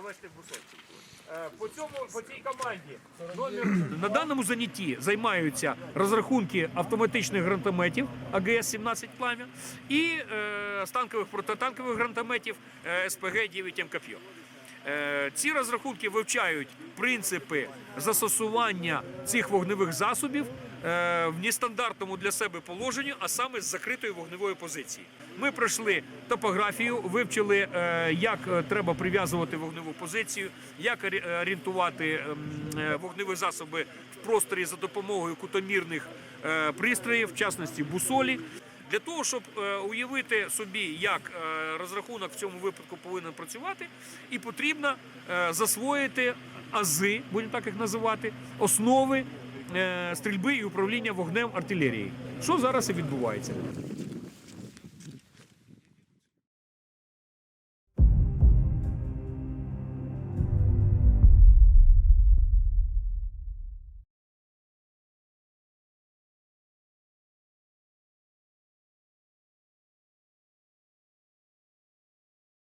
бачите в Е, По цьому по цій команді номер на даному занятті займаються розрахунки автоматичних гранатометів АГС 17 пламя і е, станкових протитанкових гранатометів е, СПГ 9 м Коп'йо. Е, Ці розрахунки вивчають принципи застосування цих вогневих засобів е, в нестандартному для себе положенні, а саме з закритої вогневої позиції. Ми пройшли топографію, вивчили, е, як е, треба прив'язувати вогневу позицію, як орі- орієнтувати ем, е, вогневі засоби в просторі за допомогою кутомірних е, пристроїв, в частності бусолі. Для того, щоб е, уявити собі, як е, розрахунок в цьому випадку повинен працювати, і потрібно е, засвоїти ази, будемо так їх називати, основи стрільби і управління вогнем артилерії. Що зараз і відбувається.